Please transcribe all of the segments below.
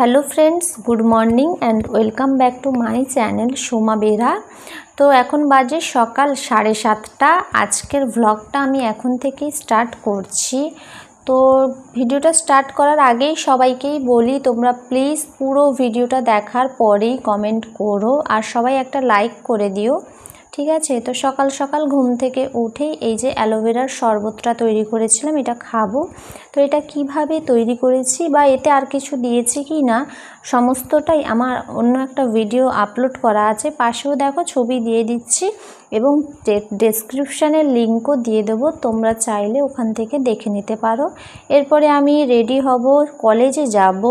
Hello friends good morning and welcome back to my channel Soma Bera তো এখন বাজে সকাল সাড়ে সাতটা। আজকের ভ্লগটা আমি এখন থেকেই স্টার্ট করছি। তো ভিডিওটা স্টার্ট করার আগেই সবাইকেই বলি, তোমরা প্লিজ পুরো ভিডিওটা দেখার পরেই কমেন্ট করো আর সবাই একটা লাইক করে দিও। ঠিক আছে? তো সকাল সকাল ঘুম থেকে উঠেই এই যে অ্যালোভেরার শরবতটা তৈরি করেছিলাম, এটা খাব। তো এটা কীভাবে তৈরি করেছি বা এতে আর কিছু দিয়েছি কি না, সমস্তটাই আমার অন্য একটা ভিডিও আপলোড করা আছে। পাশেও দেখো ছবি দিয়ে দিচ্ছি এবং ডেসক্রিপশানের লিঙ্কও দিয়ে দেবো, তোমরা চাইলে ওখান থেকে দেখে নিতে পারো। এরপরে আমি রেডি হব, কলেজে যাব।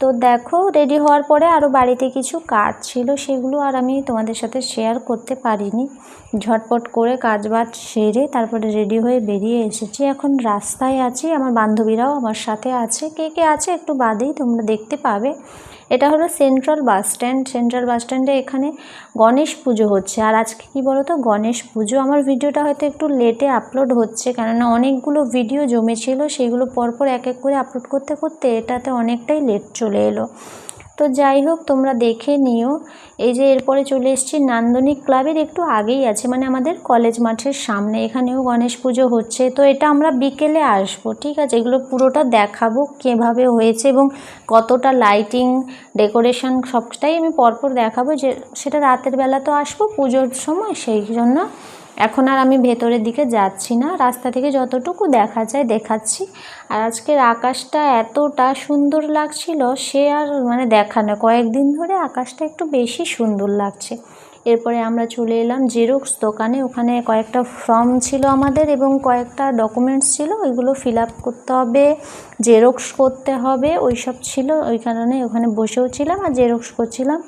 তো দেখো রেডি হওয়ার পরে আরও বাড়িতে কিছু কাজ ছিল, সেগুলো আর আমি তোমাদের সাথে শেয়ার করতে পারিনি। ঝটপট করে কাজ বাজ সেরে তারপরে রেডি হয়ে বেরিয়ে এসেছি। এখন রাস্তায় আছি। আমার বান্ধবীরাও আমার সাথে আছে। কে কে আছে একটু বাদেই তোমরা দেখতে পাবে। এটা হলো central bus stand. Central bus স্ট্যান্ডে এখানে গণেশ পুজো হচ্ছে। আর আজকে কি বলো তো গণেশ পুজো। আমার ভিডিওটা হয়তো একটু লেটে আপলোড হচ্ছে, কেননা অনেকগুলো ভিডিও জমেছিল। সেগুলো পরপর এক এক করে আপলোড করতে করতে এটাতে অনেকটাই লেট চলে এলো। তো যাই হোক, তোমরা দেখে নিও। এই যে এরপরে চলে এসেছি নান্দনিক ক্লাবের, একটু আগেই আছে মানে আমাদের কলেজ মাঠের সামনে। এখানেও গণেশ পুজো হচ্ছে। তো এটা আমরা বিকেলে আসব, ঠিক আছে? এগুলো পুরোটা দেখাবো কীভাবে হয়েছে এবং কতটা লাইটিং ডেকোরেশন সবটাই আমি পরপর দেখাবো। যে সেটা রাতের বেলা তো আসব, পুজোর সময়, সেই জন্য এখন আর আমি ভেতরের দিকে যাচ্ছি না। রাস্তা থেকে যতটুকু দেখা যায় দেখাচ্ছি। আর আজকের আকাশটা এতটা সুন্দর লাগছিল, সে আর মানে দেখানো কয়েকদিন ধরে আকাশটা একটু বেশি সুন্দর লাগছে। এরপরে আমরা চলে এলাম জেরক্স দোকানে। ওখানে কয়েকটা ফর্ম ছিল আমাদের এবং কয়েকটা ডকুমেন্টস ছিল। ওইগুলো ফিল আপ করতে হবে জেরক্স করতে হবে ওই সব ছিল। ওই কারণে ওখানে বসেও ছিলাম আর জেরক্স করছিলাম।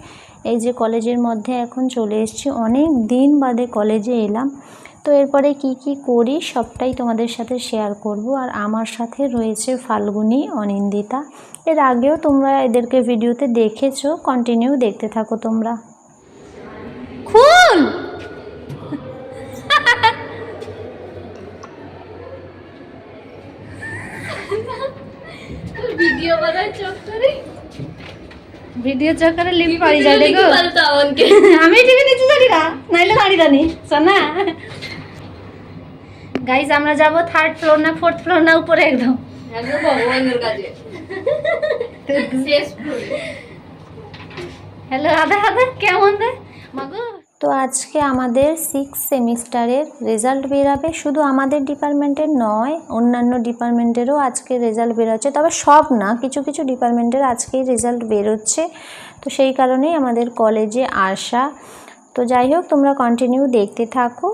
এই যে কলেজের মধ্যে এখন চলে এসেছি। অনেক দিন বাদে কলেজে এলাম। তো এরপরে কি কি করি সবটাই তোমাদের সাথে শেয়ার করব। আর আমার সাথে রয়েছে ফাল্গুনি, অনিন্দিতা। এর আগেও তোমরা এদেরকে ভিডিওতে দেখেছ। কন্টিনিউ দেখতে থাকো তোমরা খুন ভিডিও বানার চক্করে ভিডিও চক্করে লিপ পারি যায় দেখো আমি টিভি নিচে জানি না নাইলে দাঁড়িয়ে দানি শোনা গাইজ আমরা যাব থার্ড ফ্লোর না ফোর্থ ফ্লোর না উপরে একদম। একদম ভগবানের কাছে। শেষ হ্যালো আদা আদা কেমন রে? মাগো তো আজকে আমাদের সিক্স সেমিস্টারের রেজাল্ট বেরাবে। শুধু আমাদের ডিপার্টমেন্টের নয়, অন্যান্য ডিপার্টমেন্টেরও আজকে রেজাল্ট বেরোচ্ছে। তবে সব না, কিছু কিছু ডিপার্টমেন্টের আজকেই রেজাল্ট বেরোচ্ছে। তো সেই কারণেই আমাদের কলেজে আসা। তো যাই হোক, তোমরা কন্টিনিউ দেখতে থাকো।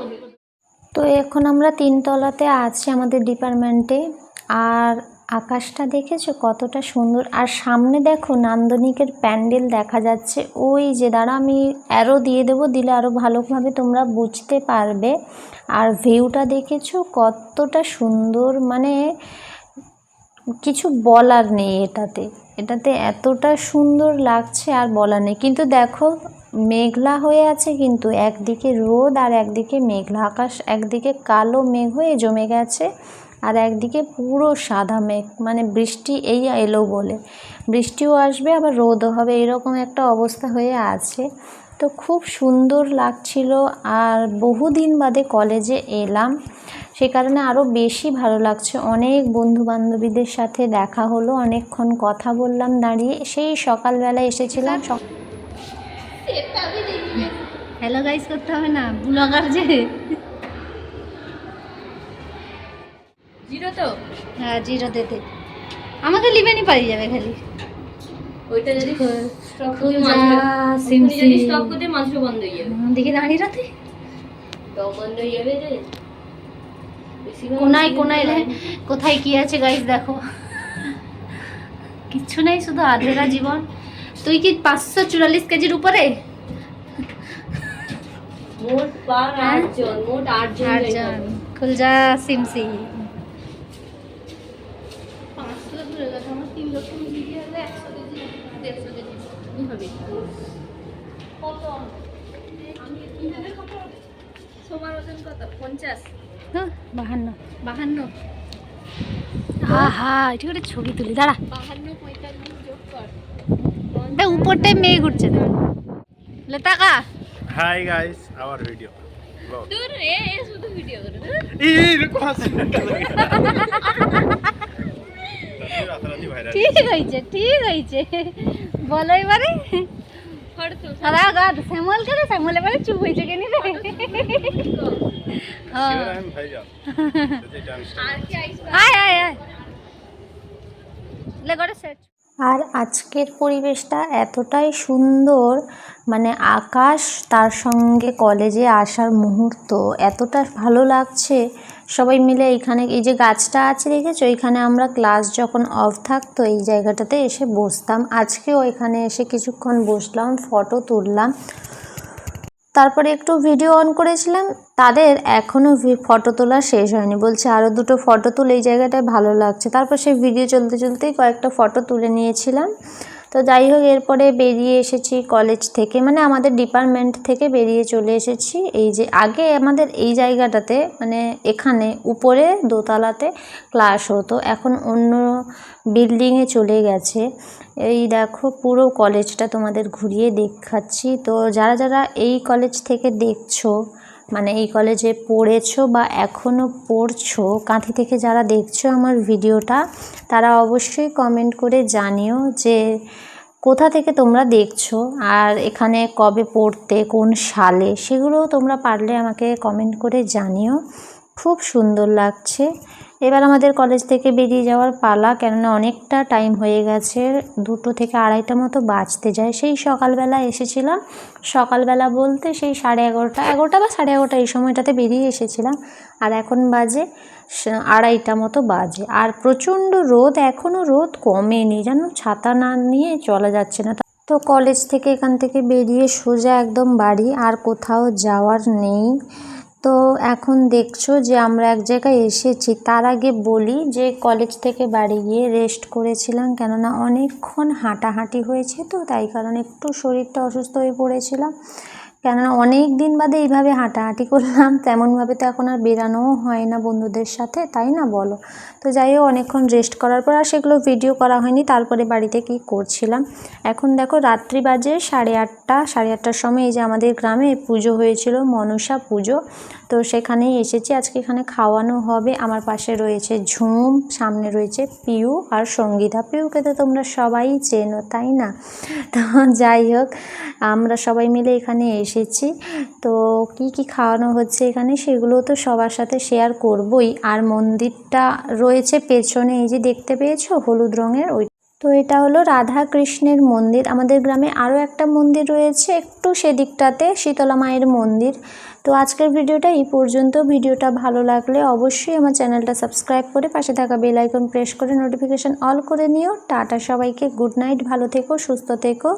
চৌত্রিশ। তো এখন আমরা তিনতলাতে আছি আমাদের ডিপার্টমেন্টে আর আকাশটা দেখেছ কতটা সুন্দর? আর সামনে দেখো নান্দনিকের প্যান্ডেল দেখা যাচ্ছে। ওই যে দ্বারা আমি অ্যারো দিয়ে দেবো, দিলে আরও ভালোভাবে তোমরা বুঝতে পারবে। আর ভিউটা দেখেছ কতটা সুন্দর? মানে কিছু বলার নেই এটাতে। এটাতে এতটা সুন্দর লাগছে আর বলার নেই। কিন্তু দেখো মেঘলা হয়ে আছে, কিন্তু একদিকে রোদ আর একদিকে মেঘলা আকাশ। একদিকে কালো মেঘ হয়ে জমে গেছে আর একদিকে পুরো সাদা মেঘ মানে বৃষ্টি এই এলো বলে। বৃষ্টিও আসবে, আবার রোদও হবে, এরকম একটা অবস্থা হয়ে আছে। তো খুব সুন্দর লাগছিল আর বহুদিন বাদে কলেজে এলাম। সে কারণে আরও বেশি ভালো লাগছে। অনেক বন্ধু বান্ধবীদের সাথে দেখা হলো, অনেকক্ষণ কথা বললাম, দাঁড়িয়ে সেই সকালবেলা এসেছিলাম। হ্যালো গাইস করতে হবে না। ব্লগার যে। জিরো তো? হ্যাঁ জিরো দিতে আমাকে লিবেনি পারি যাবে খালি। ওইটা যদি স্টক করতে মাংস যদি স্টক করতে মাংস বন্ধ হয়ে যাবে। দেখি দাঁড়িয়ে রাতে। দম বন্ধ হয়ে যাবে যে। কোনায় কোনায় রে কোথায় কি আছে গাইস দেখো। কিচ্ছু নেই শুধু আধেরা জীবন। তুই কি পাঁচশো চুরাল্লিশ কেজির উপরে? হ্যাঁ? খুলজা সিমসি। সোমার ওজন কত? পঞ্চাশ? হ্যাঁ বাহান্ন। বাহান্ন। আহা এটা করে ছবি তুলি দাঁড়া। বাহান্ন পঁয়তাল্লিশ। এটা উপরটায় মেয়ে ঘুরছে লে টাকা Hi guys, our video. Vlog. দূর রে এ শুধু ভিডিও করে। এই এরকম আছে ঠিক হয়েছে ঠিক হয়েছে। বলো এবারে। সারা গাদ শ্যামল করে শ্যামল এবারে চুপ হয়েছে কেন হ্যাঁ। আয় আয় আয়। লে করে সেট আর আজকের পরিবেশটা এতটাই সুন্দর মানে আকাশ তার সঙ্গে কলেজে আসার মুহূর্ত এতটা ভালো লাগছে। সবাই মিলে এইখানে, এই যে গাছটা আছে দেখেছ? এইখানে আমরা ক্লাস যখন অফ থাকতো, এই জায়গাটাতে এসে বসতাম। আজকেও এখানে এসে কিছুক্ষণ বসলাম, ফটো তুললাম। তারপরে একটু ভিডিও অন করেছিলাম। তাদের এখনও ফটো তোলা শেষ হয়নি। বলছে আরও দুটো ফটো তুলে, এই জায়গাটায় ভালো লাগছে। তারপর সেই ভিডিও চলতে চলতেই কয়েকটা ফটো তুলে নিয়েছিলাম। তো যাই হোক, এরপরে বেরিয়ে এসেছি কলেজ থেকে। মানে আমাদের ডিপার্টমেন্ট থেকে বেরিয়ে চলে এসেছি। এই যে আগে আমাদের এই জায়গাটাতে মানে এখানে, উপরে দোতলাতে ক্লাস হতো। এখন অন্য বিল্ডিংয়ে চলে গেছে। এই দেখো, পুরো কলেজটা তোমাদের ঘুরিয়ে দেখাচ্ছি। তো যারা যারা এই কলেজ থেকে দেখছ মানে এই কলেজে পড়েছো বা এখনও পড়ছো, কাঁথি থেকে যারা দেখছ আমার ভিডিওটা, তারা অবশ্যই কমেন্ট করে জানিও যে কোথা থেকে তোমরা দেখছ আর এখানে কবে পড়তে, কোন সালে সেগুলো তোমরা পারলে আমাকে কমেন্ট করে জানিও। খুব সুন্দর লাগছে। এবার আমাদের কলেজ থেকে বেরিয়ে যাওয়ার পালা, কেননা অনেকটা টাইম হয়ে গেছে। দুটো থেকে আড়াইটা মতো বাজতে যায়। সেই সকালবেলা এসেছিলাম। সকালবেলা বলতে সেই সাড়ে এগারোটা এগারোটা বা সাড়ে এগারোটা এই সময়টাতে বেরিয়ে এসেছিলাম। আর এখন বাজে আড়াইটা মতো বাজে। আর প্রচণ্ড রোদ এখনও রোদ কমেনি। যেন ছাতা না নিয়ে চলা যাচ্ছে না। তো কলেজ থেকে এখান থেকে বেরিয়ে সোজা একদম বাড়ি। আর কোথাও যাওয়ার নেই। তো এখন দেখছ যে আমরা এক জায়গায় এসেছি। তার আগে বলি যে কলেজ থেকে বাড়ি গিয়ে রেস্ট করেছিলাম কেননা অনেকক্ষণ হাঁটাহাঁটি হয়েছে তো, তাই কারণে একটু শরীরটা অসুস্থ হয়ে পড়েছিলাম। কেননা অনেক দিন বাদে এইভাবে হাঁটাহাঁটি করলাম, তেমনভাবে তো এখন আর বেরানোও হয় না বন্ধুদের সাথে, তাই না বলো? তো যাই হোক, অনেকক্ষণ রেস্ট করার পর আর সেগুলো ভিডিও করা হয়নি, তারপরে বাড়িতে কি করছিলাম? এখন দেখো রাত্রি বাজে সাড়ে আটটা, সাড়ে আটটার সময় এই যে আমাদের গ্রামে পুজো হয়েছিল, মনসা পুজো। তো সেখানেই এসেছি, আজকে এখানে খাওয়ানো হবে। আমার পাশে রয়েছে ঝুম, সামনে রয়েছে পিউ আর সঙ্গীতা। পিউকে তো তোমরা সবাই চেনো, তাই না? তো যাই হোক, আমরা সবাই মিলে এখানে এসেছি। তো কি কি খাওয়ানো হচ্ছে এখানে সেগুলো তো সবার সাথে শেয়ার করবই। আর মন্দিরটা রয়েছে পেছনে, এই যে দেখতে পেয়েছ? হলুদ রঙের ওই তো এটা হলো রাধা কৃষ্ণের মন্দির। আমাদের গ্রামে আরও একটা মন্দির রয়েছে একটু সেদিকটাতে, শীতলা মায়ের মন্দির। তো আজকের ভিডিওটা এই পর্যন্ত। ভিডিওটা ভালো লাগলে অবশ্যই আমার চ্যানেলটা সাবস্ক্রাইব করে পাশে থাকা বেল আইকন প্রেস করে নোটিফিকেশন অল করে নিও। টাটা সবাইকে। Good night. ভালো থেকো, সুস্থ থেকো।